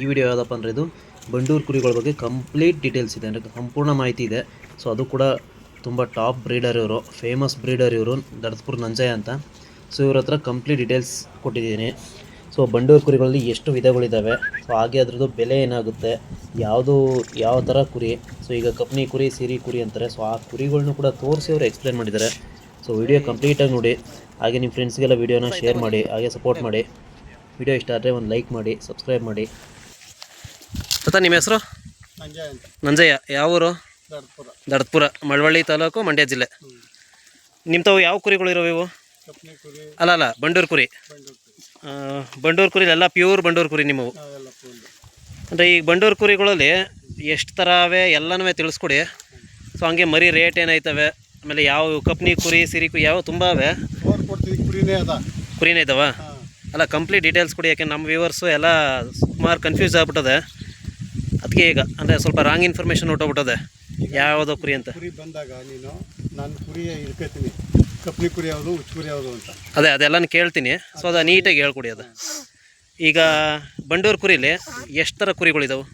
ಈ ವಿಡಿಯೋ ಯಾವುದಪ್ಪ ಅಂದರೆ ಇದು ಬಂಡೂರು ಕುರಿಗಳ ಬಗ್ಗೆ ಕಂಪ್ಲೀಟ್ ಡೀಟೇಲ್ಸ್ ಇದೆ. ಅಂದರೆ ಸಂಪೂರ್ಣ ಮಾಹಿತಿ ಇದೆ. ಸೊ ಅದು ಕೂಡ ತುಂಬ ಟಾಪ್ ಬ್ರೀಡರ್ ಇವರು ಫೇಮಸ್ ಬ್ರೀಡರ್ ಇವರು ದಡತ್ಪುರ್ ನಂಜಯ ಅಂತ. ಸೊ ಇವ್ರ ಹತ್ರ ಕಂಪ್ಲೀಟ್ ಡೀಟೇಲ್ಸ್ ಕೊಟ್ಟಿದ್ದೀನಿ. ಸೊ ಬಂಡೂರು ಕುರಿಗಳಲ್ಲಿ ಎಷ್ಟು ವಿಧಗಳಿದ್ದಾವೆ ಸೊ ಹಾಗೆ ಅದ್ರದ್ದು ಬೆಲೆ ಏನಾಗುತ್ತೆ? ಯಾವುದು, ಯಾವ ಥರ ಕುರಿ? ಸೊ ಈಗ ಕಪ್ನಿ ಕುರಿ, ಸಿರಿ ಕುರಿ ಅಂತಾರೆ. ಸೊ ಆ ಕುರಿಗಳನ್ನು ಕೂಡ ತೋರಿಸಿ ಅವರು ಎಕ್ಸ್ಪ್ಲೇನ್ ಮಾಡಿದ್ದಾರೆ. ಸೊ ವಿಡಿಯೋ ಕಂಪ್ಲೀಟಾಗಿ ನೋಡಿ. ಹಾಗೆ ನಿಮ್ಮ ಫ್ರೆಂಡ್ಸ್ಗೆಲ್ಲ ವಿಡಿಯೋನ ಶೇರ್ ಮಾಡಿ, ಹಾಗೆ ಸಪೋರ್ಟ್ ಮಾಡಿ. ವಿಡಿಯೋ ಇಷ್ಟ ಆದರೆ ಒಂದು ಲೈಕ್ ಮಾಡಿ ಸಬ್ಸ್ಕ್ರೈಬ್ ಮಾಡಿ. ಮತ್ತೆ ನಿಮ್ಮ ಹೆಸರು? ನಂಜಯ್ಯ. ಯಾವ ಊರು? ದಡ್ಪುರ. ಮಳವಳ್ಳಿ ತಾಲೂಕು ಮಂಡ್ಯ ಜಿಲ್ಲೆ. ನಿಮ್ಮ ತಾವು ಯಾವ ಕುರಿಗಳು ಇರೋವು ಇವು? ಅಲ್ಲ ಅಲ್ಲ ಬಂಡೂರು ಕುರಿ. ಬಂಡೂರು ಕುರಿ. ಎಲ್ಲ ಪ್ಯೂರ್ ಬಂಡೂರು ಕುರಿ ನಿಮ್ಮವು. ಅಂದರೆ ಈಗ ಬಂಡೂರು ಕುರಿಗಳಲ್ಲಿ ಎಷ್ಟು ಥರ ಅವೆ ಎಲ್ಲನೂ ತಿಳಿಸ್ಕೊಡಿ. ಸೊ ಹಂಗೆ ಮರಿ ರೇಟ್ ಏನಾಯ್ತವೆ? ಆಮೇಲೆ ಯಾವ ಕಪ್ನಿ ಕುರಿ ಸಿರಿ ಕುರಿ ಯಾವ ತುಂಬ ಅವೆ? ಕುರಿನೇ ಇದ್ದಾವ ಅಲ್ಲ ಕಂಪ್ಲೀಟ್ ಡೀಟೇಲ್ಸ್ ಕೊಡಿ ಯಾಕೆ ನಮ್ಮ ವ್ಯೂವರ್ಸು ಎಲ್ಲ ಸುಮಾರು ಕನ್ಫ್ಯೂಸ್ ಆಗ್ಬಿಟ್ಟದೆ. ಅದಕ್ಕೆ ಈಗ ಅಂದರೆ ಸ್ವಲ್ಪ ರಾಂಗ್ ಇನ್ಫಾರ್ಮೇಷನ್ ಹೊಟ್ಟೋಗ್ಬಿಟ್ಟದೆ ಯಾವುದೋ ಕುರಿ ಅಂತ. ಕುರಿ ಬಂದಾಗ ನೀನು ನಾನು ಕುರಿ ಇಡ್ಕೊತೀನಿ ಕಪ್ನಿ ಕುರಿ ಯಾವುದು ಉಚ್ಚ ಕುರಿ ಯಾವುದು ಅಂತ. ಅದೇ ಅದೆಲ್ಲ ಕೇಳ್ತೀನಿ. ಸೊ ಅದು ನೀಟಾಗಿ ಹೇಳ್ಕೊಡಿ ಅದು. ಈಗ ಬಂಡೂರು ಕುರಿಲಿ ಎಷ್ಟು ಥರ ಕುರಿಗಳಿದಾವೆ?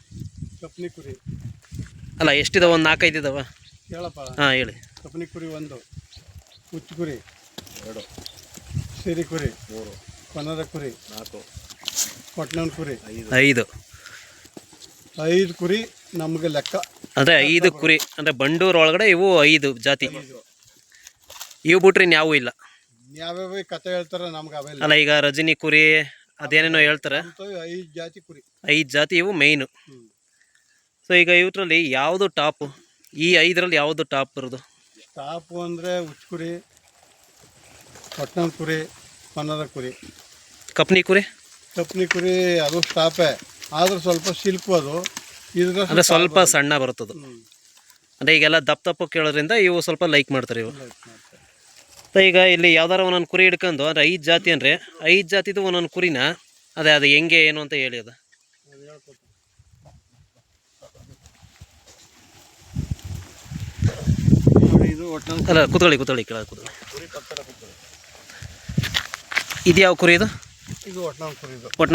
ಕಪ್ನಿ ಕುರಿ. ಅಲ್ಲ ಎಷ್ಟಿದಾವೆ? ಒಂದು ನಾಲ್ಕೈದು ಇದಾವೆ? ಹೇಳಪ್ಪ. ಹಾಂ ಹೇಳಿ. ಕಪ್ನಿ ಕುರಿ ಒಂದು ಉಚ್ಚ ಕುರಿ. ಎರಡು. ಸಿರಿ ಕುರಿ. ಮೂರು. ಕೊನದ ಕುರಿ. ನಾಲ್ಕು. ಕೊಟ್ಟನ ಕುರಿ. ಐದು. ಐದು ಕುರಿ ನಮಗೆ ಲೆಕ್ಕ. ಅಂದ್ರೆ ಐದು ಕುರಿ ಅಂದರೆ ಬಂಡೂರು ಒಳಗಡೆ ಇವು ಐದು ಜಾತಿ. ಇವು ಬಿಟ್ರೆ ಇನ್ಯಾವೂ ಇಲ್ಲ. ಯಾವ್ಯಾವ ಕತೆ ಹೇಳ್ತಾರ ನಮ್ಗೆ ಅವೆಲ್ಲ ಅಲ್ಲ ಈಗ ರಜನಿ ಕುರಿ ಅದೇನೇನೋ ಹೇಳ್ತಾರೆ. ಅಂತವು ಐದು ಜಾತಿ ಕುರಿ. ಐದು ಜಾತಿ ಇವು ಮೇಯ್ನು ಸೊ ಈಗ ಇವರಲ್ಲಿ ಯಾವುದು ಟಾಪ್? ಈ ಐದರಲ್ಲಿ ಯಾವುದು ಟಾಪ್ ಬರೋದು ಟಾಪು ಅಂದರೆ ಉಚ್ಚ ಕುರಿ ಕೊಟ್ನವನ್ ಕುರಿ ಪನ್ನದ ಕುರಿ. ಕಪ್ನಿ ಕುರಿ? ಕಪ್ನಿ ಕುರಿ ಅದು ಸ್ಟಾಪೇ ಆದ್ರೂ ಸ್ವಲ್ಪ ಸಿಲ್ಕು ಅದು ಇದ್ರ ಅಂದರೆ ಸ್ವಲ್ಪ ಸಣ್ಣ ಬರುತ್ತದು. ಅಂದರೆ ಈಗೆಲ್ಲ ದಪ್ಪ ದಪ್ಪ ಕೇಳೋದ್ರಿಂದ ಇವು ಸ್ವಲ್ಪ ಲೈಕ್ ಮಾಡ್ತಾರೆ ಇವು. ಈಗ ಇಲ್ಲಿ ಯಾವ್ದಾರ ಒಂದೊಂದು ಕುರಿ ಹಿಡ್ಕೊಂಡು ಅಂದರೆ ಐದು ಜಾತಿ ಅಂದರೆ ಐದು ಜಾತಿದು ಒಂದೊಂದು ಕುರಿನ ಅದೇ ಅದು ಹೆಂಗೆ ಏನು ಅಂತ ಹೇಳಿ ಅದು. ನೋಡಿ ಇದು ಒಟ್ಟು ಅಲ್ಲ ಕೂತ್ಕೊಳ್ಳಿ ಕೂತ್ಕೊಳ್ಳಿ ಕೆಳಗೆ ಕೂತ್ಕೊಳ್ಳಿ. ಇದು ಯಾವ ಕುರಿ ಇದು? ಇದು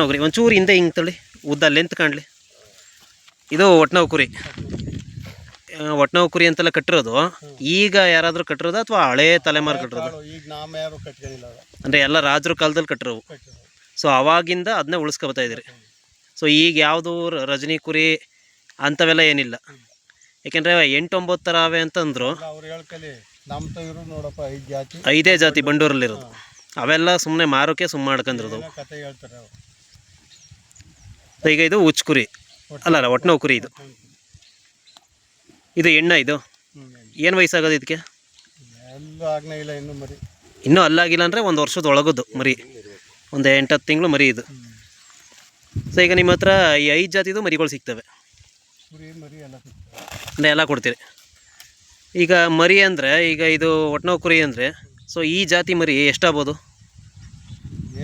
ಕುರಿ ಒಂಚೂರು ಹಿಂದೆ ಹಿಂಗೆ ತಳ್ಳಿ ಉದ್ದ ಲೆಂತ್ ಕಾಣಲಿ. ಇದು ಒಟ್ನವ್ ಕುರಿ ಒಟ್ನವ್ ಕುರಿ ಅಂತೆಲ್ಲ ಕಟ್ಟಿರೋದು. ಈಗ ಯಾರಾದರೂ ಕಟ್ಟಿರೋದು ಅಥವಾ ಹಳೇ ತಲೆಮಾರು ಕಟ್ಟಿರೋದು. ಅಂದರೆ ಎಲ್ಲ ರಾಜರ ಕಾಲದಲ್ಲಿ ಕಟ್ಟಿರೋವು. ಕಟ್ಟಿರೋದು. ಸೊ ಅವಾಗಿಂದ ಅದನ್ನೇ ಉಳಿಸ್ಕೊಬತ್ತಾ ಇದ್ದೀರಿ. ಸೊ ಈಗ ಯಾವುದು ರಜನಿ ಕುರಿ ಅಂಥವೆಲ್ಲ ಏನಿಲ್ಲ. ಯಾಕೆಂದರೆ ಎಂಟೊಂಬತ್ತು ಥರ ಅವೆ ಅಂತಂದ್ರು ಐದೇ ಜಾತಿ. ಬಂಡೂರಲ್ಲಿರೋದು. ಅವೆಲ್ಲ ಸುಮ್ಮನೆ ಮಾರೋಕೆ ಸುಮ್ಮ ಮಾಡ್ಕೊಂಡಿರೋದು. ಕತೆ ಹೇಳ್ತಾರೆ ಅವ್ರು. ಸೊ ಈಗ ಇದು ಉಚ್ಕುರಿ. ಅಲ್ಲ ಅಲ್ಲ ಒಟ್ನವ್ ಕುರಿ ಇದು. ಇದು ಎಣ್ಣ ಇದು. ಏನು ವಯಸ್ಸಾಗೋದು ಇದಕ್ಕೆ? ಎಲ್ಲೂ ಆಗ್ನೇ ಇಲ್ಲ ಇನ್ನು ಮರಿ. ಇನ್ನೂ ಅಲ್ಲಾಗಿಲ್ಲ ಅಂದರೆ ಒಂದು ವರ್ಷದ ಒಳಗದ್ದು ಮರಿ. ಒಂದು ಎಂಟತ್ತು ತಿಂಗಳು ಮರಿ ಇದು. ಸೊ ಈಗ ನಿಮ್ಮ ಹತ್ರ ಈ ಐದು ಜಾತಿದು ಮರಿಗಳು ಸಿಗ್ತವೆ. ಕುರಿ ಮರಿ ಎಲ್ಲ ಸಿಗ್ತವೆ. ಅಂದರೆ ಎಲ್ಲ ಕೊಡ್ತೀರಿ. ಈಗ ಮರಿ ಅಂದರೆ ಈಗ ಇದು ಒಟ್ನವ್ ಕುರಿ ಅಂದರೆ ಸೊ ಈ ಜಾತಿ ಮರಿ ಎಷ್ಟಾಗ್ಬೋದು?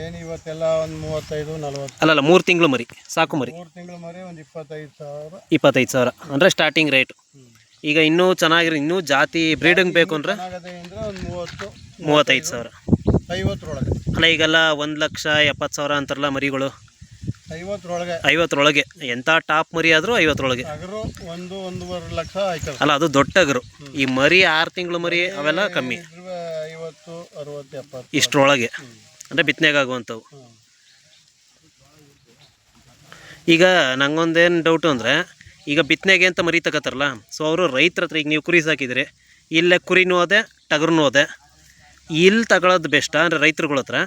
ಏನು ಇವತ್ತೆಲ್ಲ ಒಂದು ಮೂವತ್ತೈದು ನಲ್ವತ್ತು. ಅಲ್ಲಲ್ಲ ಮೂರು ತಿಂಗಳು ಮರಿ ಸಾಕು ಮರಿ. ಮೂರು ತಿಂಗಳು ಮರಿ ಒಂದು ಇಪ್ಪತ್ತೈದು ಸಾವಿರ. ಇಪ್ಪತ್ತೈದು ಸಾವಿರ. ಅಂದರೆ ಸ್ಟಾರ್ಟಿಂಗ್ ರೇಟ್ ಈಗ ಇನ್ನೂ ಚೆನ್ನಾಗಿರೋ ಇನ್ನೂ ಜಾತಿ ಬ್ರೀಡಿಂಗ್ ಬೇಕು ಅಂದರೆ? ಒಂದು ಮೂವತ್ತು ಮೂವತ್ತೈದು ಸಾವಿರ. ಐವತ್ತರೊಳಗೆ. ಅಲ್ಲ ಈಗೆಲ್ಲ ಒಂದು ಲಕ್ಷ ಎಪ್ಪತ್ತು ಸಾವಿರ ಅಂತಾರಲ್ಲ ಮರಿಗಳು? ಐವತ್ತರೊಳಗೆ. ಐವತ್ತರೊಳಗೆ. ಎಂಥ ಟಾಪ್ ಮರಿ ಆದರೂ ಐವತ್ತರೊಳಗೆ. ಒಂದು ಒಂದೂವರೆ ಲಕ್ಷ ಅಲ್ಲ ಅದು ದೊಡ್ಡ ಅಗರು. ಈ ಮರಿ ಆರು ತಿಂಗಳು ಮರಿ ಅವೆಲ್ಲ ಕಮ್ಮಿ. ಅರವತ್ತು ಎಪ್ಪತ್ತು ಇಷ್ಟರೊಳಗೆ ಅಂದರೆ ಬಿತ್ತನೆಗೆ ಆಗುವಂಥವು. ಈಗ ನಂಗೊಂದೇನು ಡೌಟು ಅಂದರೆ ಈಗ ಬಿತ್ತನೆಗೆ ಅಂತ ಮರಿ ತಗೋತಾರಲ್ಲ ಸೊ ಅವರು ರೈತರ ಹತ್ರ ಈಗ ನೀವು ಕುರಿ ಸಾಕಿದ್ರಿ ಇಲ್ಲೇ ಕುರಿನೂ ಹೋದೆ ಟಗರ್ನೂ ಹೋದೆ ಇಲ್ಲಿ ತಗೊಳ್ಳೋದು ಬೆಸ್ಟ ಅಂದರೆ ರೈತರುಗಳ ಹತ್ರ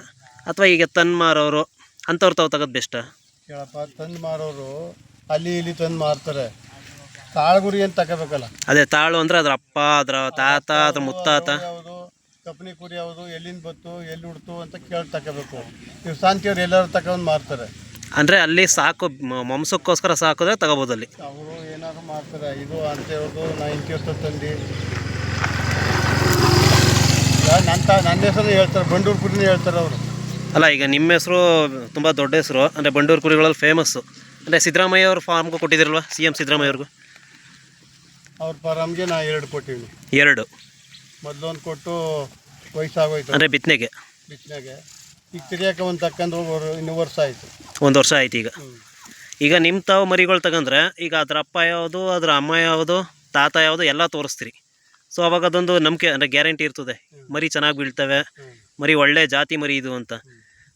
ಅಥವಾ ಈಗ ತಂದು ಮಾರೋರು ಅಂಥವ್ರು ತಾವು ತಗೋದು ಬೆಸ್ಟ ಕೇಳಪ್ಪ ತಂದು ಮಾರೋರು ಅಲ್ಲಿ ಇಲ್ಲಿ ತಂದು ಮಾರ್ತಾರೆ. ತಾಳ್ಗುರಿ ಅಂತ ತಗೋಬೇಕಲ್ಲ? ಅದೇ ತಾಳು ಅಂದರೆ ಅದ್ರ ಅಪ್ಪ ಅದರ ತಾತ ಅದ್ರ ಮುತ್ತಾತ. ಕಪ್ನಿ ಕುರಿ ಯಾವುದು ಎಲ್ಲಿಂದ ಬತ್ತು ಎಲ್ಲಿ ಉಡ್ತು ಅಂತ ಕೇಳಿ ತಗೋಬೇಕು. ಇವ್ರು ಸಾಂತಿಯವ್ರು ಎಲ್ಲರೂ ತಗೊಂಡು ಮಾರ್ತಾರೆ. ಅಂದರೆ ಅಲ್ಲಿ ಸಾಕು ಮ- ಮಾಂಸಕ್ಕೋಸ್ಕರ ಸಾಕಿದ್ರೆ ತಗೋಬೋದು ಅಲ್ಲಿ. ಅವರು ಏನಾದ್ರು ಮಾಡ್ತಾರೆ ಇದು ಅಂತ ಹೇಳೋದು ನಾ ಇಂತಿವತ್ತು ತಂದು ನನ್ನ ತ ನನ್ನ ಹೆಸರು ಹೇಳ್ತಾರೆ ಬಂಡೂರು ಕುರಿನೇ ಹೇಳ್ತಾರೆ ಅವರು. ಅಲ್ಲ ಈಗ ನಿಮ್ಮ ಹೆಸರು ತುಂಬ ದೊಡ್ಡ ಹೆಸರು ಅಂದರೆ ಬಂಡೂರು ಕುರಿಗಳಲ್ಲಿ ಫೇಮಸ್ಸು ಅಂದರೆ ಸಿದ್ದರಾಮಯ್ಯ ಅವ್ರ ಫಾರ್ಮ್ಗೂ ಕೊಟ್ಟಿದ್ದೀರಲ್ವ ಸಿ ಎಂ ಸಿದ್ದರಾಮಯ್ಯ ಅವ್ರಿಗೂ? ಅವ್ರ ಪರಮ್ಗೆ ನಾ ಎರಡು ಕೊಟ್ಟಿವಿ ಎರಡು. ಮೊದಲೊಂದು ಕೊಟ್ಟು ವಯಸ್ಸಾಗೋಯ್ತು. ಅಂದರೆ ಬಿತ್ತನೆಗೆ ಬಿತ್ತನೆಗೆ ಈಗ ಒಂದ್ ಒಂದು ತಕ್ಕಂದು ಇನ್ನು ವರ್ಷ ಆಯಿತು. ಒಂದು ವರ್ಷ ಆಯ್ತು ಈಗ. ಈಗ ನಿಮ್ಮ ತಾವು ಮರಿಗಳು ತಗೊಂಡ್ರೆ ಈಗ ಅದ್ರ ಅಪ್ಪ ಯಾವುದು ಅದ್ರ ಅಮ್ಮ ಯಾವುದು ತಾತ ಯಾವುದು ಎಲ್ಲ ತೋರಿಸ್ತೀರಿ. ಸೊ ಅವಾಗ ಅದೊಂದು ನಂಬಿಕೆ ಅಂದರೆ ಗ್ಯಾರಂಟಿ ಇರ್ತದೆ. ಮರಿ ಚೆನ್ನಾಗಿ ಬೀಳ್ತವೆ. ಮರಿ ಒಳ್ಳೆ ಜಾತಿ ಮರಿ ಇದು ಅಂತ.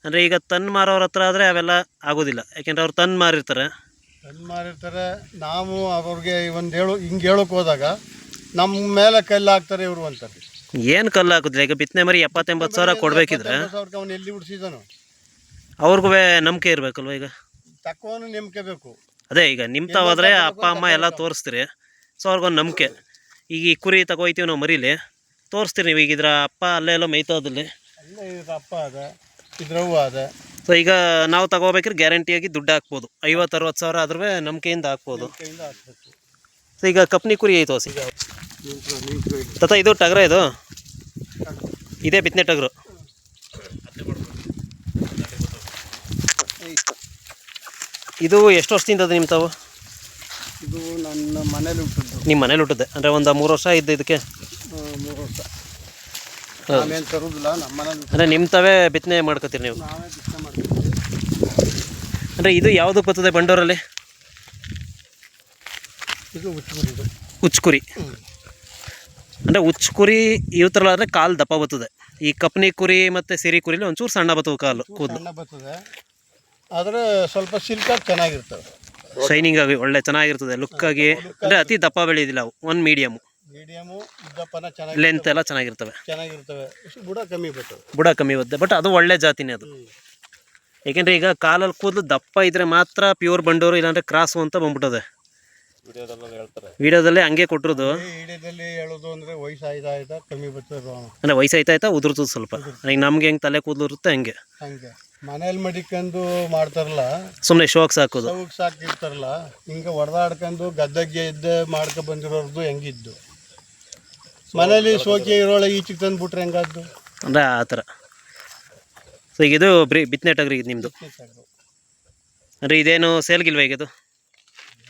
ಅಂದರೆ ಈಗ ತನ್ನ ಮಾರೋರ ಹತ್ರ ಆದರೆ ಅವೆಲ್ಲ ಆಗೋದಿಲ್ಲ. ಯಾಕೆಂದ್ರೆ ಅವ್ರು ತಂದು ಮಾರಿರ್ತಾರೆ. ತಂದು ಮಾರಿರ್ತಾರೆ. ನಾವು ಅವ್ರಿಗೆ ಒಂದು ಹೇಳು ಹಿಂಗೆ ಹೇಳೋಕೆ ಹೋದಾಗ ನಮ್ಮ ಮೇಲೆ ಕಲ್ಲು ಹಾಕ್ತಾರೆ ಇವರು ಅಂತಾರೆ ಏನು ಕಲ್ಲು ಹಾಕಿದ್ರೆ? ಈಗ ಬಿತ್ತನೆ ಮರಿ ಎಪ್ಪತ್ತೆಂಬತ್ತು ಸಾವಿರ ಕೊಡಬೇಕಿದ್ರೆ? ಅವ್ನು ಎಲ್ಲಿ ಬಿಡಿಸಿದನು ಅವ್ರಿಗೂ ನಂಬಿಕೆ ಇರಬೇಕಲ್ವ ಈಗ? ತಕ್ಕವನು ನಂಬಿಕೆ ಬೇಕು. ಅದೇ ಈಗ ನಿಮ್ಮ ತಾವಾದರೆ ಅಪ್ಪ ಅಮ್ಮ ಎಲ್ಲ ತೋರಿಸ್ತೀರಿ. ಸೊ ಅವ್ರಿಗೊಂದು ನಂಬಿಕೆ. ಈಗ ಈ ಕುರಿ ತಗೋಯ್ತೀವಿ ನಾವು ಮರೀಲಿ. ತೋರಿಸ್ತೀರಿ ನೀವು ಈಗ ಇದ್ರ ಅಪ್ಪ ಅಲ್ಲೇ ಎಲ್ಲ ಮೇಯ್ತೋದಲ್ಲಿ ಅಲ್ಲೇ ಇದ್ರ ಅಪ್ಪ ಅದ ಇದ್ರವ್ವ ಅದ. ಸೊ ಈಗ ನಾವು ತಗೋಬೇಕ್ರೆ ಗ್ಯಾರಂಟಿಯಾಗಿ ದುಡ್ಡು ಹಾಕ್ಬೋದು. ಐವತ್ತು ಅರವತ್ತು ಸಾವಿರ ಆದ್ರೂ ನಂಬಿಕೆಯಿಂದ ಹಾಕ್ಬೋದು. ಹಾಕ್ಬೇಕು. ಸೊ ಈಗ ಕಪ್ನಿ ಕುರಿ ಐತೋ ಇಲ್ಲಿ. ತತ ಇದು ಟಗ್ರ ಇದು? ಇದೇ ಬಿತ್ತನೆ ಟಗರು. ಇದು ಎಷ್ಟು ವರ್ಷದಿಂದ ಅದು ನಿಮ್ಮ ತಾವು? ಇದು ನನ್ನ ಮನೇಲಿ ಹುಟ್ಟಿದ್ದು. ನಿಮ್ಮ ಮನೇಲಿ ಹುಟ್ಟಿದ್ದೆ. ಅಂದರೆ ಒಂದು ಮೂರು ವರ್ಷ ಇದ್ದು ಇದಕ್ಕೆ? ಮೂರು ವರ್ಷ. ನಾವೇನು ತರೋದಿಲ್ಲ ನಮ್ಮ ಮನೇಲಿ ಅಂದರೆ ನಿಮ್ಮ ತಾವೇ ಬಿತ್ತನೆ ಮಾಡ್ಕೋತೀರಿ ನೀವು? ಮಾಡ್ತೀವಿ ಅಂದರೆ ಇದು ಯಾವುದು ಬರ್ತದೆ ಬಂಡೂರಲ್ಲಿ? ಇದು ಉಚ್ಚುಕುರಿ ಅಂದರೆ ಉಚ್ಚುಕುರಿ ಆದರೆ ಕಾಲು ದಪ್ಪ ಬತ್ತದೆ ಈ ಕಪ್ನಿ ಕುರಿ ಮತ್ತು ಸಿರಿ ಕುರಿಲಿ ಒಂಚೂರು ಸಣ್ಣ ಬರ್ತವೆ ಕಾಲು ಕೂದಲು. ಸಣ್ಣ ಬರ್ತದೆ. ಆದರೆ ಸ್ವಲ್ಪ ಸಿಲ್ಕಾಗಿ ಚೆನ್ನಾಗಿರ್ತವೆ. ಶೈನಿಂಗ್ ಆಗಿ ಒಳ್ಳೆ ಚೆನ್ನಾಗಿರ್ತದೆ ಲುಕ್ ಆಗಿ ಅಂದರೆ ಅತಿ ದಪ್ಪ ಬೆಳೆಯೋದಿಲ್ಲ ಅವು ಒಂದು ಮೀಡಿಯಮು ಮೀಡಿಯಮು ಚೆನ್ನಾಗಿ ಲೆಂತ್ ಎಲ್ಲ ಚೆನ್ನಾಗಿರ್ತವೆ. ಬುಡ ಕಮ್ಮಿ ಬರ್ತವೆ. ಬುಡ ಕಮ್ಮಿ ಬರುತ್ತೆ ಬಟ್ ಅದು ಒಳ್ಳೆ ಜಾತಿನೇ ಅದು. ಏಕೆಂದರೆ ಈಗ ಕಾಲಲ್ಲಿ ಕೂದಲು ದಪ್ಪ ಇದ್ರೆ ಮಾತ್ರ ಪ್ಯೂರ್ ಬಂಡೂರು ಇಲ್ಲಾಂದ್ರೆ ಕ್ರಾಸು ಅಂತ ಬಂದ್ಬಿಟ್ಟದೆ. ಹೇಳ್ತಾರೆ. ವಿಡಿಯೋದಲ್ಲೇ ಹಂಗೆ ಕೊಟ್ಟಿರೋದು? ಅಂದ್ರೆ ಹೇಳೋದು ಅಂದರೆ ವಯಸ್ಸಾಯ್ತಾ ಆಯ್ತಾ ಕಮ್ಮಿ ಬರ್ತದೆ? ಅಂದರೆ ವಯಸ್ಸಾಯ್ತಾ ಆಯ್ತಾ ಉದುರ್ತದೆ ಸ್ವಲ್ಪ ಈಗ ನಮ್ಗೆ ಹೆಂಗೆ ತಲೆ ಕೂದಲು ಇರುತ್ತೆ ಹಂಗೆ. ಹಂಗೆ. ಮನೇಲಿ ಮಡಿಕೊಂಡು ಮಾಡ್ತಾರಲ್ಲ ಸುಮ್ಮನೆ ಶೋಕ್ ಸಾಕೋದು. ಸೌಕ್ ಸಾಕಿರ್ತಾರಲ್ಲ ಹಿಂಗೆ ಹೊಡೆದಾಡ್ಕೊಂಡು ಗದ್ದಗ್ಗೆ ಇದ್ದೆ ಮಾಡ್ಕೊ ಬಂದಿರೋರ್ದು ಹೆಂಗಿದ್ದು? ಮನೇಲಿ ಶೋಕಿ ಇರೋಳ ಈಚೆಗೆ ತಂದು ಬಿಟ್ರೆ ಹೆಂಗಾದ್ದು? ಅಂದರೆ ಆ ಥರ. ಸೊ ಈಗ ಇದು ಬ್ರಿ ಬಿತ್ತನೆ ಟಗ್ರಿ ಇದು ನಿಮ್ಮದು ಅಂದರೆ ಇದೇನು ಸೇಲ್ಗಿಲ್ವ ಈಗ ಇದು?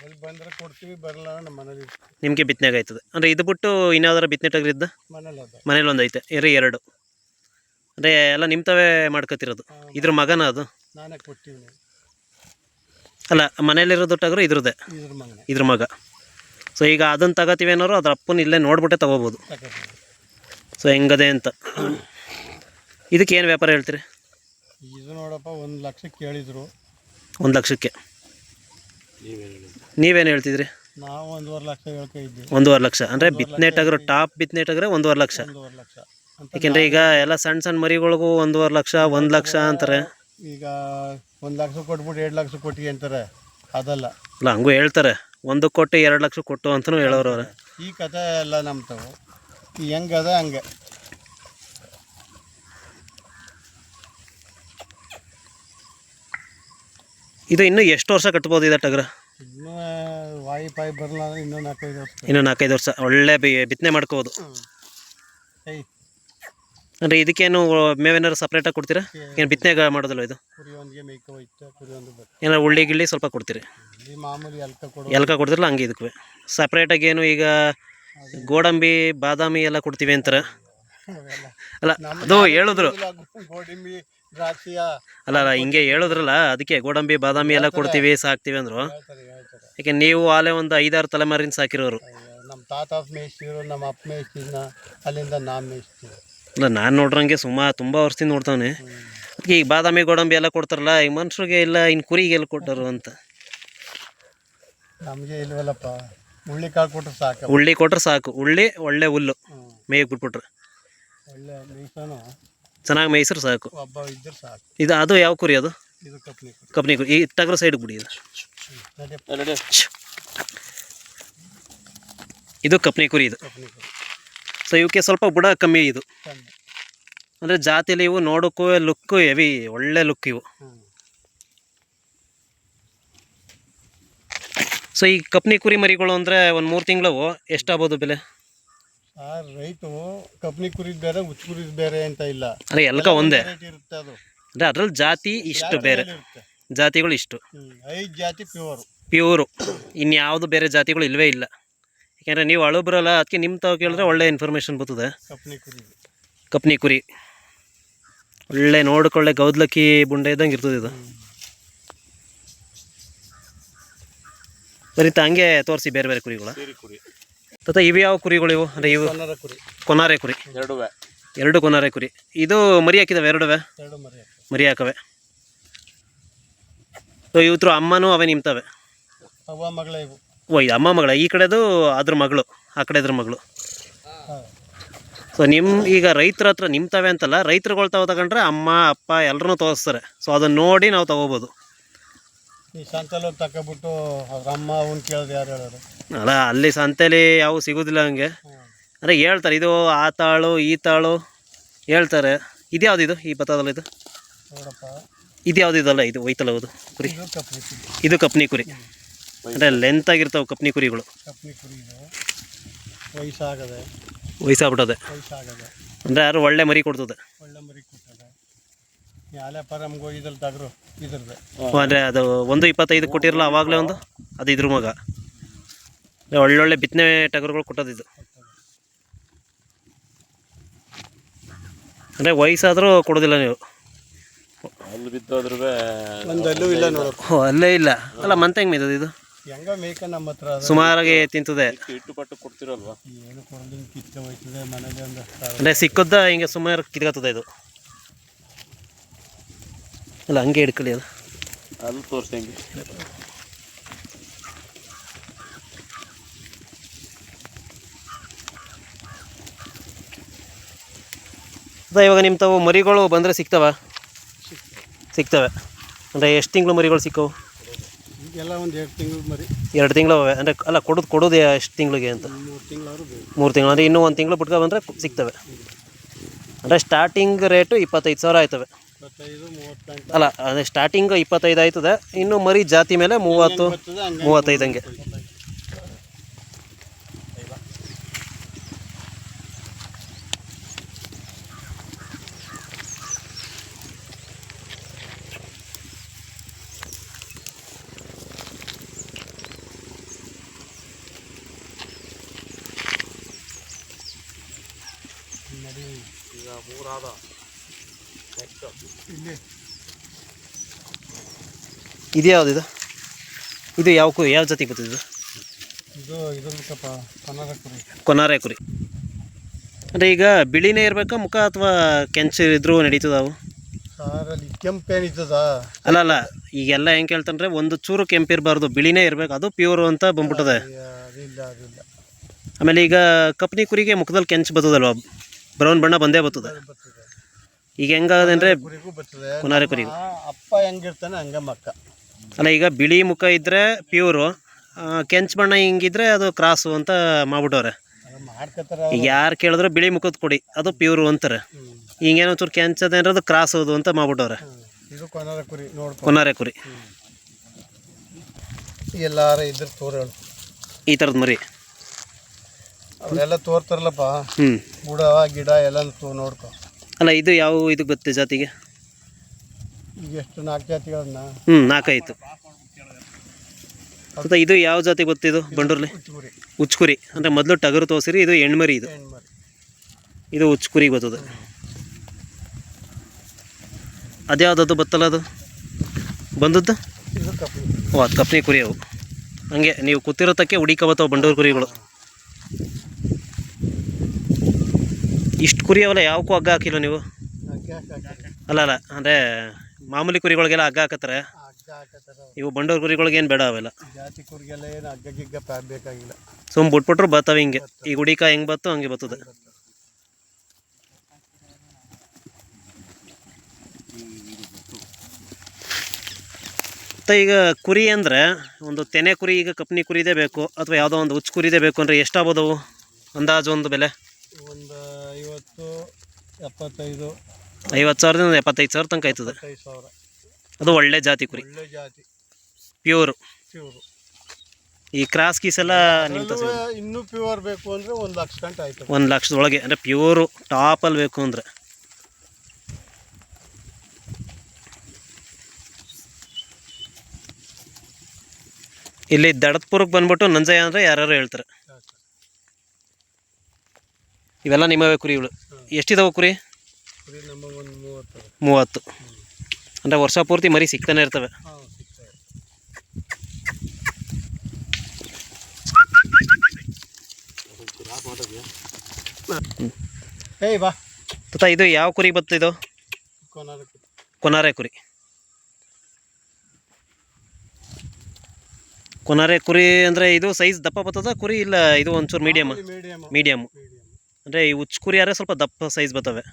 ಅಲ್ಲಿ ಬಂದ್ರೆ ಕೊಡ್ತೀವಿ ಬರಲ್ಲ ನಮ್ಮ ಮನೇಲಿ ನಿಮಗೆ ಬಿತ್ತನೆಗೆ ಆಯ್ತದೆ? ಅಂದರೆ ಇದು ಬಿಟ್ಟು ಇನ್ಯಾವ್ದಾರ ಬಿತ್ತನೆ ಟಗ್ರಿದ್ದ ಮನೇಲಿ ಅದ. ಮನೇಲಿ ಒಂದು ಐತೆ ಇರಿ ಎರಡು. ಅಂದರೆ ಎಲ್ಲ ನಿಮ್ತವೇ ಮಾಡ್ಕೋತಿರೋದು? ಇದ್ರ ಮಗನ ಅದು? ನಾನೇ ಕೊಡ್ತೀವಿ ಅಲ್ಲ ಮನೇಲಿರೋದು ಟಗ್ರು ಇದ್ರದ್ದೇ? ಇದ್ರ ಮಗನೇ. ಇದ್ರ ಮಗ. ಸೊ ಈಗ ಅದನ್ನು ತಗೋತೀವಿ ಅನ್ನೋರು ಅದ್ರ ಅಪ್ಪನ ಇಲ್ಲೇ ನೋಡ್ಬಿಟ್ಟೆ ತಗೋಬೋದು. ಸೊ ಹೆಂಗದೆ ಅಂತ. ಇದಕ್ಕೆ ಏನು ವ್ಯಾಪಾರ ಹೇಳ್ತೀರಿ? ಇದು ನೋಡಪ್ಪ ಒಂದು ಲಕ್ಷಕ್ಕೆ ಕೇಳಿದ್ರು. ಒಂದು ಲಕ್ಷಕ್ಕೆ. ನೀವೇನು ಹೇಳ್ತಿದ್ರಿ? ನಾವು ಒಂದೂವರೆ ಲಕ್ಷ ಅಂದ್ರೆ ಇದ್ವಿ ಒಂದೂವರೆ ಲಕ್ಷ. ಅಂದರೆ ಬಿತ್ತನೆ ಟಗರು ಟಾಪ್ ಬಿತ್ತನೆ ಟಗರೆ ಒಂದೂವರೆ ಲಕ್ಷ. ಒಂದೂವರೆ ಲಕ್ಷ. ಅಂತ ಯಾಕೆಂದರೆ ಈಗ ಎಲ್ಲ ಸಣ್ಣ ಸಣ್ಣ ಮರಿಗಳಿಗೂ ಒಂದೂವರೆ ಲಕ್ಷ ಒಂದು ಲಕ್ಷ ಅಂತಾರೆ. ಈಗ ಒಂದು ಲಕ್ಷ ಕೊಟ್ಬಿಟ್ಟು ಎರಡು ಲಕ್ಷ ಕೊಟ್ಟಿಗೆ ಅಂತಾರೆ. ಅದಲ್ಲ. ಅಲ್ಲ ಹಂಗೂ ಹೇಳ್ತಾರೆ. ಒಂದು ಕೊಟ್ಟು ಎರಡು ಲಕ್ಷ ಕೊಟ್ಟು ಅಂತಲೂ ಹೇಳೋರು ಅವ್ರೆ. ಈ ಕಥೆ ಎಲ್ಲ ನಮ್ಮ ತಾವು ಈ ಹೆಂಗದ ಹಂಗೆ. ಇದು ಇನ್ನೂ ಎಷ್ಟು ವರ್ಷ ಕಟ್ಬೋದು ಇದೆ ಟಗರ ಇನ್ನೂ ವಾಯಿ ಪಾಯಿ ಬರಲ್ಲ ಅಂದ್ರೆ ಇನ್ನೂ ನಾಲ್ಕೈದು ವರ್ಷ. ಇನ್ನೂ ನಾಲ್ಕೈದು ವರ್ಷ. ಒಳ್ಳೆ ಬಿ ಬಿತ್ತನೆ ಮಾಡ್ಕೋಬೋದು. ಅಂದರೆ ಇದಕ್ಕೇನು ಮೇವೇನಾದ್ರು ಸಪ್ರೇಟಾಗಿ ಕೊಡ್ತೀರಾ? ಏನು ಬಿತ್ತನೆ ಮಾಡೋದಲ್ಲ ಇದು? ಕುರಿ ಒಂದಿಗೆ ಮೇಯ್ಕೊ ಹೋಯ್ತು ಕುರಿ ಒಂದು ಬರ್ತದೆ ಏನಾರು ಉಳ್ಳಿ ಗಿಳ್ಳಿ ಸ್ವಲ್ಪ ಕೊಡ್ತೀರಿ? ಇಲ್ಲಿ ಮಾಮೂಲಿ ಎಲ್ಕ ಕೊಡು ಎಲ್ಕ ಕೊಡ್ತಿರಲ್ಲ ಹಂಗೆ ಇದಕ್ಕೆ. ಸಪ್ರೇಟಾಗಿ ಏನು ಈಗ ಗೋಡಂಬಿ ಬಾದಾಮಿ ಎಲ್ಲ ಕೊಡ್ತೀವಿ ಅಂತಾರೆ. ಅವೆಲ್ಲ. ಅಲ್ಲ ಅದು ಹೇಳಿದ್ರು. ಗೋಡಂಬಿ ದ್ರಾಕ್ಷಿಯ ಅಲ್ಲ ಅಲ್ಲ ಹಿಂಗೆ ಹೇಳಿದ್ರಲ್ಲ ಅದಕ್ಕೆ ಗೋಡಂಬಿ ಬಾದಾಮಿ ಎಲ್ಲ ಕೊಡ್ತೀವಿ ಸಾಕ್ತೀವಿ ಅಂದ್ರು. ಹೇಳ್ತಾರೆ ಹೇಳ್ತಾರೆ. ಯಾಕೆ ನೀವು ಆಲೆ ಒಂದು ಐದಾರು ತಲೆಮಾರಿನ ಸಾಕಿರೋರು. ನಮ್ಮ ತಾತ ಮೇಯಿಸ್ತಿರು ನಮ್ಮ ಅಪ್ಪ ಮೇಯಿಸ್ತಿದ್ನ ಅಲ್ಲಿಂದ ನಾವು ಮೇಯಿಸ್ತೀವಿ ಅಲ್ಲ ನಾನು ನೋಡ್ರಂಗೆ ಸುಮಾರು ತುಂಬ ವರ್ಷದಿಂದ ನೋಡ್ತಾನೆ ಅದಕ್ಕೆ ಈಗ ಬಾದಾಮಿ ಗೋಡಂಬಿ ಎಲ್ಲ ಕೊಡ್ತಾರಲ್ಲ ಈಗ ಮನುಷ್ಯರಿಗೆ ಇಲ್ಲ ಇನ್ನು ಕುರಿಗೆ ಎಲ್ಲ ಕೊಟ್ಟರು ಅಂತ. ನಮಗೆ ಇಲ್ವಲ್ಲಪ್ಪ ಹುಳ್ಳಿ ಕಾಳು ಕೊಟ್ಟರೆ ಸಾಕು ಉಳ್ಳಿ ಕೊಟ್ರೆ ಸಾಕು. ಉಳ್ಳಿ ಒಳ್ಳೆ ಹುಲ್ಲು. ಹ್ಞೂ ಮೇಯಕ್ಕೆ ಬಿಟ್ಬಿಟ್ರೆ ಒಳ್ಳೆ ಮೇಯ್ಸೋನು. ಚೆನ್ನಾಗಿ ಮೈಸೂರು ಸಾಕು. ಒಬ್ಬ ಇದ್ರೆ ಸಾಕು. ಇದು ಅದು ಯಾವ ಕುರಿ ಅದು? ಇದು ಕಪ್ನಿ ಕುರಿ. ಈ ಟಗರ ಸೈಡ್ಗೆ ಬಿಡಿ ಇದು. ಇದು ಕಪ್ನಿ ಕುರಿ ಇದು. ಕಪ್ನಿ ಕುರಿ. ಸೊ ಇವಕ್ಕೆ ಸ್ವಲ್ಪ ಬುಡ ಕಮ್ಮಿ ಇದು. ಕಮ್ಮಿ. ಅಂದರೆ ಜಾತಿಲಿ ಇವು ನೋಡೋಕ್ಕೂ ಲುಕ್ಕು ಹೆವಿ ಒಳ್ಳೆ ಲುಕ್ ಇವು. ಸೊ ಈ ಕಪ್ನಿ ಕುರಿ ಮರಿಗಳು ಅಂದರೆ ಒಂದು ಮೂರು ತಿಂಗಳು ಎಷ್ಟಾಗ್ಬೋದು ಬೆಲೆ? ಆ ಕಪ್ನಿ ಕುರಿದ್ ಬೇರೆ ಉಚ್ಚ ಕುರಿದ್ ಬೇರೆ ಅಂತ ಇಲ್ಲ. ಅಲ್ಲ ಎಲ್ಲಕ ಒಂದೇ? ರೇಟ್ ಇರುತ್ತೆ ಅದು. ಅಂದರೆ ಅದ್ರಲ್ಲಿ ಜಾತಿ ಇಷ್ಟು ಬೇರೆ. ಇರುತ್ತೆ. ಜಾತಿಗಳು ಇಷ್ಟು. ಐದು ಜಾತಿ ಪ್ಯೂರು ಪ್ಯೂರು ಇನ್ಯಾವುದು ಬೇರೆ ಜಾತಿಗಳು ಇಲ್ವೇ ಇಲ್ಲ. ಯಾಕೆಂದರೆ ನೀವು ಅಳುಬ್ರಲ್ಲ ಅದಕ್ಕೆ ನಿಮ್ಮ ತಾವು ಕೇಳಿದ್ರೆ ಒಳ್ಳೆ ಇನ್ಫಾರ್ಮೇಷನ್ ಬರ್ತದೆ. ಕಪ್ನಿ ಕುರಿ. ಕಪ್ನಿ ಕುರಿ. ಒಳ್ಳೆ ನೋಡ್ಕೊಳ್ಳೆ ಗೌದ್ಲಕ್ಕಿ ಬುಂಡೆ ಇದ್ದಂಗೆ ಇರ್ತದೆ ಇದು. ಬರೀ ತ ಹಂಗೆ ತೋರಿಸಿ ಬೇರೆ ಬೇರೆ ಕುರಿಗಳು. ಕುರಿ. ತತ್ತ ಇವು ಯಾವ ಕುರಿಗಳು ಇವು? ಅಂದ್ರೆ ಇವು ಕುರಿ. ಕೊನಾರೆ ಕುರಿ. ಎರಡುವೆ. ಎರಡು ಕೊನಾರೆ ಕುರಿ. ಇದು ಮರಿ ಹಾಕಿದಾವೆ ಎರಡುವೆ? ಎರಡು ಮರಿ. ಮರಿ ಹಾಕವೆ. ಸೊ ಇವತ್ತು ಅಮ್ಮನೂ ಅವೇ ನಿಮ್ತವೆ ಅವ್ವ ಮಗಳೇ ಇವು. ಓ ಇದು ಅಮ್ಮ ಮಗಳ. ಈ ಕಡೆದು ಅದ್ರ ಮಗಳು ಆ ಕಡೆ ಅದ್ರ ಮಗಳು. ಸೊ ನಿಮ್ ಈಗ ರೈತರ ಹತ್ರ ನಿಮ್ತವೆ ಅಂತಲ್ಲ ರೈತರುಗಳು ತಾವು ತಗೊಂಡ್ರೆ ಅಮ್ಮ ಅಪ್ಪ ಎಲ್ಲರೂ ತೋರಿಸ್ತಾರೆ. ಸೊ ಅದನ್ನ ನೋಡಿ ನಾವು ತಗೋಬೋದು. ಈ ಸಂತೆಲ್ಲ ಹೋಗಿ ತಕೊಬಿಟ್ಟು ಅವ್ರ ಅಮ್ಮ ಅವ್ನು ಕೇಳಿದ್ರೆ ಯಾರು ಹೇಳೋರು. ಅಲ್ಲ ಅಲ್ಲಿ ಸಂತೆಲಿ ಯಾವ ಸಿಗೋದಿಲ್ಲ ಹಂಗೆ. ಅಂದರೆ ಹೇಳ್ತಾರೆ ಇದು ಆ ತಾಳು ಈ ತಾಳು ಹೇಳ್ತಾರೆ. ಇದ್ಯಾವ್ದು ಇದು ಈ ಬತ್ತದಲ್ಲ ಇದು? ನೋಡಪ್ಪ. ಇದು ಯಾವ್ದು ಇದಲ್ಲ ಇದು ಒಯ್ತಲ್ಲ ಹೌದು ಕುರಿ. ಇದು ಕಪ್ನಿ ಕುರಿ. ಇದು ಕಪ್ನಿ ಕುರಿ. ಅಂದರೆ ಲೆಂತ್ ಆಗಿರ್ತಾವೆ ಕಪ್ನಿ ಕುರಿಗಳು. ಕಪ್ನಿ ಕುರಿ ಇದು. ವಯಸ್ಸಾಗದೆ. ವಯಸ್ಸಾಗ್ಬಿಟ್ಟದೆ. ವಯಸ್ಸಾಗದೆ. ಅಂದರೆ ಯಾರು ಒಳ್ಳೆ ಮರಿ ಕೊಡ್ತದೆ. ಒಳ್ಳೆ ಮರಿ ಕೊಟ್ಟದೆ ಯಾಲೆ ಪರಮ್ಗೆ ಹೋಗಿದ್ರಲ್ಲಿ ತಗರು ಇದ್ರದ್ದು ಅಂದರೆ ಅದು ಒಂದು ಇಪ್ಪತ್ತೈದು ಕೊಟ್ಟಿರಲ್ಲ ಅವಾಗಲೇ ಒಂದು? ಅದು ಇದ್ರ ಮಗ. ಅಂದ್ರೆ ಒಳ್ಳೊಳ್ಳೆ ಬಿತ್ತನೆ ಟಗರುಗಳು ಕೊಟ್ಟದಿದ್ದು ಅಂದ್ರೆ ವಯಸ್ಸಾದರೂ ಕೊಡೋದಿಲ್ಲ ನೀವು. ಅಲ್ಲಿ ಬಿದ್ದೋದ್ರೂ ಒಂದಲ್ಲೂ ಇಲ್ಲ ಓ ಅಲ್ಲೇ ಇಲ್ಲ. ಅಲ್ಲ ಮಂತ್ ಹೆಂಗ್ ಮೇಯ್ತದೆ ಇದು? ಹೆಂಗ ಮೇಯ್ಕ ನಮ್ಮ ಹತ್ರ ಅದು? ಸುಮಾರಾಗಿ ತಿಂತದೆ. ಇಟ್ಟು ಪಟ್ಟು ಕೊಡ್ತಿರಲ್ವಾ? ಏನು ಕೊಡಲಿಂಗ್ ಕಿತ್ತ ಹೋಯ್ತದೆ ಮನೇಲಿ ಒಂದು ಅಂದರೆ ಸಿಕ್ಕದ್ದ ಹಿಂಗೆ ಸುಮಾರು ಕಿತ್ಕೊತದೆ ಇದು. ಅಲ್ಲ ಹಂಗೆ ಹಿಡ್ಕೊಳ್ಳಿ ಅದು. ಅಲ್ಲಿ ತೋರಿಸ್ದಂಗೆ ಅದ ಇವಾಗ ನಿಮ್ಮ ತಾವು ಮರಿಗಳು ಬಂದರೆ ಸಿಗ್ತವ? ಸಿಗ್ತವೆ. ಅಂದರೆ ಎಷ್ಟು ತಿಂಗಳು ಮರಿಗಳು ಸಿಕ್ಕವು ಎಲ್ಲ ಒಂದು ಎರಡು ತಿಂಗಳು ಮರಿ. ಎರಡು ತಿಂಗಳು ಅವೆ. ಅಂದರೆ ಅಲ್ಲ ಕೊಡೋದು ಕೊಡೋದು ಎಷ್ಟು ತಿಂಗಳಿಗೆ ಅಂತ? ಮೂರು ತಿಂಗಳಾದ್ರು ಮೂರು ತಿಂಗಳು. ಅಂದರೆ ಇನ್ನೂ ಒಂದು ತಿಂಗಳು ಬಿಟ್ಕೊ ಬಂದರೆ ಸಿಗ್ತವೆ. ಅಂದರೆ ಸ್ಟಾರ್ಟಿಂಗ್ ರೇಟು ಇಪ್ಪತ್ತೈದು ಸಾವಿರ ಆಯ್ತವೆ. ಅಲ್ಲ ಅದೇ ಸ್ಟಾರ್ಟಿಂಗ್ ಇಪ್ಪತ್ತೈದು ಆಯ್ತದೆ. ಇನ್ನು ಮರಿ ಜಾತಿ ಮೇಲೆ ಮೂವತ್ತು ಮೂವತ್ತೈದು ಹಂಗೆ ಇಲ್ಲಿ ಇದು ಯಾವ್ದು ಇದು? ಇದು ಯಾವ ಕು ಯಾವ ಜೊತೆ ಕುರಿ. ಕೊನಾರೆ ಕುರಿ. ಅಂದರೆ ಈಗ ಬಿಳಿನೇ ಇರಬೇಕಾ ಮುಖ ಅಥವಾ ಕೆಂಚು ಇದ್ರೂ ನಡೀತದ ಅವು? ಕೆಂಪು ಕೆಂಪೇನಿದ್ದದ ಅಲ್ಲ ಅಲ್ಲ ಈಗೆಲ್ಲ ಹೆಂಗೆ ಕೇಳ್ತಾನ್ರೆ ಒಂದು ಚೂರು ಕೆಂಪಿರಬಾರ್ದು ಬಿಳಿನೇ ಇರಬೇಕು ಅದು ಪ್ಯೂರ್ ಅಂತ ಬಂದ್ಬಿಟ್ಟದೆ. ಆಮೇಲೆ ಈಗ ಕಪ್ನಿ ಕುರಿಗೆ ಮುಖದಲ್ಲಿ ಕೆಂಚು ಬರ್ತದಲ್ವ? ಬ್ರೌನ್ ಬಣ್ಣ ಬಂದೇ ಬರ್ತದೆ. ಈಗ ಹೆಂಗಾಗದೆ ಕುನಾರೆ ಕುರಿಗೂ ಅಪ್ಪ ಹೆಂಗಿರ್ತಾನೆ ಹಂಗ ಮಕ್ಕ. ಅಲ್ಲ ಈಗ ಬಿಳಿ ಮುಖ ಇದ್ದರೆ ಪ್ಯೂರು ಕೆಂಚು ಬಣ್ಣ ಹಿಂಗಿದ್ರೆ ಅದು ಕ್ರಾಸು ಅಂತ ಮಾಡ್ಬಿಟ್ಟವ್ರೆ. ಈಗ ಯಾರು ಕೇಳಿದ್ರು ಬಿಳಿ ಮುಖದ ಕೊಡಿ ಅದು ಪ್ಯೂರು ಅಂತಾರೆ. ಹಿಂಗೇನೋ ಚೂರು ಕೆಂಚದೆ ಅಂದ್ರೆ ಅದು ಕ್ರಾಸ್ ಅದು ಅಂತ ಮಾಡ್ಬಿಟ್ಟವ್ರೆ. ಕೊನಾರೆ ಕುರಿ ಎಲ್ಲಾರ ಇದ್ರ ತೋರೇಳು ಈ ಥರದ ಮರಿ. ಅವರೆಲ್ಲ ತೋರ್ತಾರಲ್ಲಪ್ಪ. ಹ್ಞೂ ಬುಡ ಗಿಡ ಎಲ್ಲ ತೋ ನೋಡ್ಕೊ. ಅಲ್ಲ ಇದು ಯಾವ ಇದು ಬರುತ್ತೆ ಜಾತಿಗೆ? ಈಗ ಎಷ್ಟು ನಾಲ್ಕು ಜಾತಿಗಳನ್ನ? ಹ್ಞೂ ನಾಲ್ಕಾಯ್ತು ಮತ್ತು ಇದು ಯಾವ ಜಾತಿ ಗೊತ್ತಿದು ಬಂಡೂರ್ಲಿ? ಕುರಿ ಉಚ್ಕುರಿ. ಅಂದರೆ ಮೊದಲು ಟಗರು ತೋರಿಸಿರಿ ಇದು ಹೆಣ್ಮರಿ ಇದು. ಹೆಣ್ಮರಿ. ಇದು ಉಚ್ಕುರಿಗೆ ಬರ್ತದೆ ಅದ್ಯಾವ್ದದು ಬತ್ತಲ್ಲ ಅದು? ಬಂದದ್ದು? ಇದು ಕಪ್ಪಿ ಓ ಅದು ಕಪ್ನಿ ಕುರಿ ಅವು. ಹಂಗೆ ನೀವು ಕೂತಿರೋತಕ್ಕೆ ಹುಡಿಕ ಬರ್ತಾವೆ ಬಂಡೂರು ಕುರಿಗಳು. ಇಷ್ಟು ಕುರಿ ಅವಲ್ಲ ಯಾವಕ್ಕೂ ಹಗ್ಗ ಹಾಕಿಲ್ಲ ನೀವು? ಅಲ್ಲ ಅಲ್ಲ ಅಂದರೆ ಮಾಮೂಲಿ ಕುರಿಗಳಿಗೆಲ್ಲ ಹಗ್ಗ ಹಾಕತ್ತಾರೆ. ಹಗ್ಗ ಹಾಕತ್ತಾರ ಇವು ಬಂಡೂರು ಕುರಿಗಳಿಗೆ ಏನು ಬೇಡ ಅವೆಲ್ಲ. ಜಾತಿ ಕುರಿಗೆಲ್ಲ ಏನು ಹಗ್ಗ ಗಿಗ್ಗ ಪ್ಯಾಕ್ ಬೇಕಾಗಿಲ್ಲ. ಸುಮ್ ಬಿಟ್ಬಿಟ್ರು ಬರ್ತಾವೆ ಹಿಂಗೆ. ಈ ಹುಡಿಕ ಹೆಂಗೆ ಬತ್ತು ಹಂಗೆ ಬರ್ತದೆ ಮತ್ತು ಈಗ ಕುರಿ ಅಂದರೆ ಒಂದು ತೆನೆ ಕುರಿ ಈಗ ಕಪ್ನಿ ಕುರಿದೇ ಬೇಕು ಅಥವಾ ಯಾವುದೋ ಒಂದು ಉಚ್ಚ ಕುರಿದೇ ಬೇಕು ಅಂದರೆ ಎಷ್ಟಾಗ್ಬೋದು ಅಂದಾಜು ಒಂದು ಬೆಲೆ? ಒಂದು ಐವತ್ತು ಎಪ್ಪತ್ತೈದು ಐವತ್ತು ಸಾವಿರದಿಂದ ಎಪ್ಪತ್ತೈದು ಸಾವಿರ ತನಕ ಆಯ್ತದ. ಐದು ಸಾವಿರ. ಅದು ಒಳ್ಳೆ ಜಾತಿ ಕುರಿ. ಒಳ್ಳೆ ಜಾತಿ. ಪ್ಯೂರು. ಪ್ಯೂರು. ಈ ಕ್ರಾಸ್ ಕೀಸ್ ಎಲ್ಲ ನಿಮ್ಮ ಇನ್ನೂ ಪ್ಯೂರ್ ಬೇಕು ಅಂದರೆ ಒಂದು ಲಕ್ಷ ಗಂಟೆ ಆಯ್ತು. ಒಂದು ಲಕ್ಷದೊಳಗೆ ಅಂದರೆ ಪ್ಯೂರು ಟಾಪಲ್ಲಿ ಬೇಕು ಅಂದ್ರೆ. ಇಲ್ಲಿ ದಡತ್ಪುರಕ್ಕೆ ಬಂದ್ಬಿಟ್ಟು ನಂಜಯ್ಯ ಅಂದ್ರೆ ಯಾರು ಹೇಳ್ತಾರೆ ಇವೆಲ್ಲ ನಿಮ್ಮವೇ ಕುರಿಗಳು ಎಷ್ಟಿದಾವೆ ಕುರಿ? ಮೂವತ್ತು. ಅಂದರೆ ವರ್ಷ ಪೂರ್ತಿ ಮರಿ ಸಿಗ್ತಾನೆ ಇರ್ತವೆ. ಇದು. ಯಾವ ಕುರಿ ಬತ್ತಿದು ಕೊನಾರೆ ಕುರಿ. ಕೊನಾರೆ ಕುರಿ. ಅಂದ್ರೆ ಇದು ಸೈಜ್ ದಪ್ಪ ಬರ್ತದ ಕುರಿ ಇಲ್ಲ ಇದು ಒಂಚೂರು ಮೀಡಿಯಮ್ ಮೀಡಿಯಮ್ ಅಂದ್ರೆ ಈ ಹುಚ್ಚು ಕುರಿ ಯಾರೇ ಸ್ವಲ್ಪ ದಪ್ಪ ಸೈಜ್ ಬರ್ತವೆ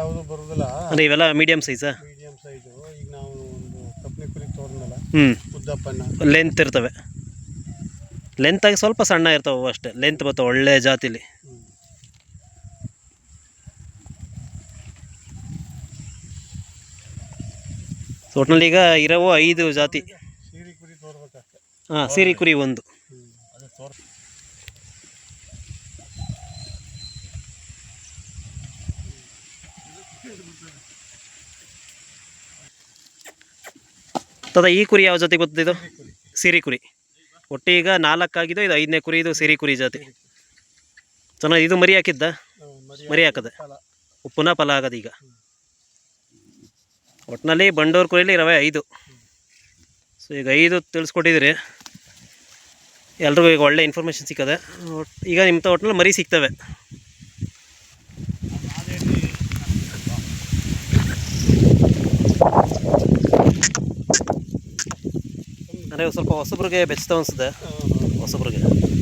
ಯಾವುದು ಬರೋದಿಲ್ಲ. ಅಂದರೆ ಇವೆಲ್ಲ ಮೀಡಿಯಮ್ ಸೈಜಾ ಮೀಡಿಯಂ ಸೈಜು ಈಗ ನಾವು ಒಂದು ಕಪ್ನಿ ಕುರಿ ತೋರ್ನಲ್ಲ ಹ್ಞೂ ಉದ್ದಪ್ಪನ ಲೆಂತ್ ಇರ್ತವೆ. ಲೆಂತಾಗಿ ಸ್ವಲ್ಪ ಸಣ್ಣ ಇರ್ತವೆ ಅಷ್ಟೇ. ಲೆಂತ್ ಬರ್ತವೆ ಒಳ್ಳೆ ಜಾತಿಲಿ. ಒಟ್ನಲ್ಲಿ ಈಗ ಇರೋವು ಐದು ಜಾತಿ. ಸೀರೆ ಕುರಿ ತೋರ್ಬೇಕಷ್ಟೆ. ಹಾಂ ಸೀರೆ ಕುರಿ ಒಂದು. ತದ ಈ ಕುರಿ ಯಾವ ಜಾತಿ ಗೊತ್ತಿದ್ದು ಸಿರಿ ಕುರಿ. ಒಟ್ಟು ಈಗ ನಾಲ್ಕಾಗಿದ್ದು, ಇದು ಐದನೇ ಕುರಿ, ಇದು ಸಿರಿ ಕುರಿ ಜಾತಿ. ಚೆನ್ನಾಗಿ ಇದು ಮರಿ ಹಾಕಿದ್ದ? ಮರಿ ಹಾಕದ? ಹಾಕದೆ ಫಲ ಆಗದು ಈಗ. ಒಟ್ಟಿನಲ್ಲಿ ಬಂಡೂರು ಕುರಿಲಿ ರವೆ ಐದು. ಸೊ ಈಗ ಐದು ತಿಳಿಸ್ಕೊಟ್ಟಿದ್ರಿ. ಎಲ್ರಿಗೂ ಈಗ ಒಳ್ಳೆ ಇನ್ಫಾರ್ಮೇಷನ್ ಸಿಕ್ಕದೆ. ಈಗ ನಿಮ್ಮ ಒಟ್ಟಿನಲ್ಲಿ ಮರಿ ಸಿಗ್ತವೆ. ಅಂದರೆ ಸ್ವಲ್ಪ ಹೊಸಬ್ರಿಗೆ ಬೆಚ್ತ ಅನಿಸುತ್ತೆ. ಹೊಸಬ್ರಿಗೆ.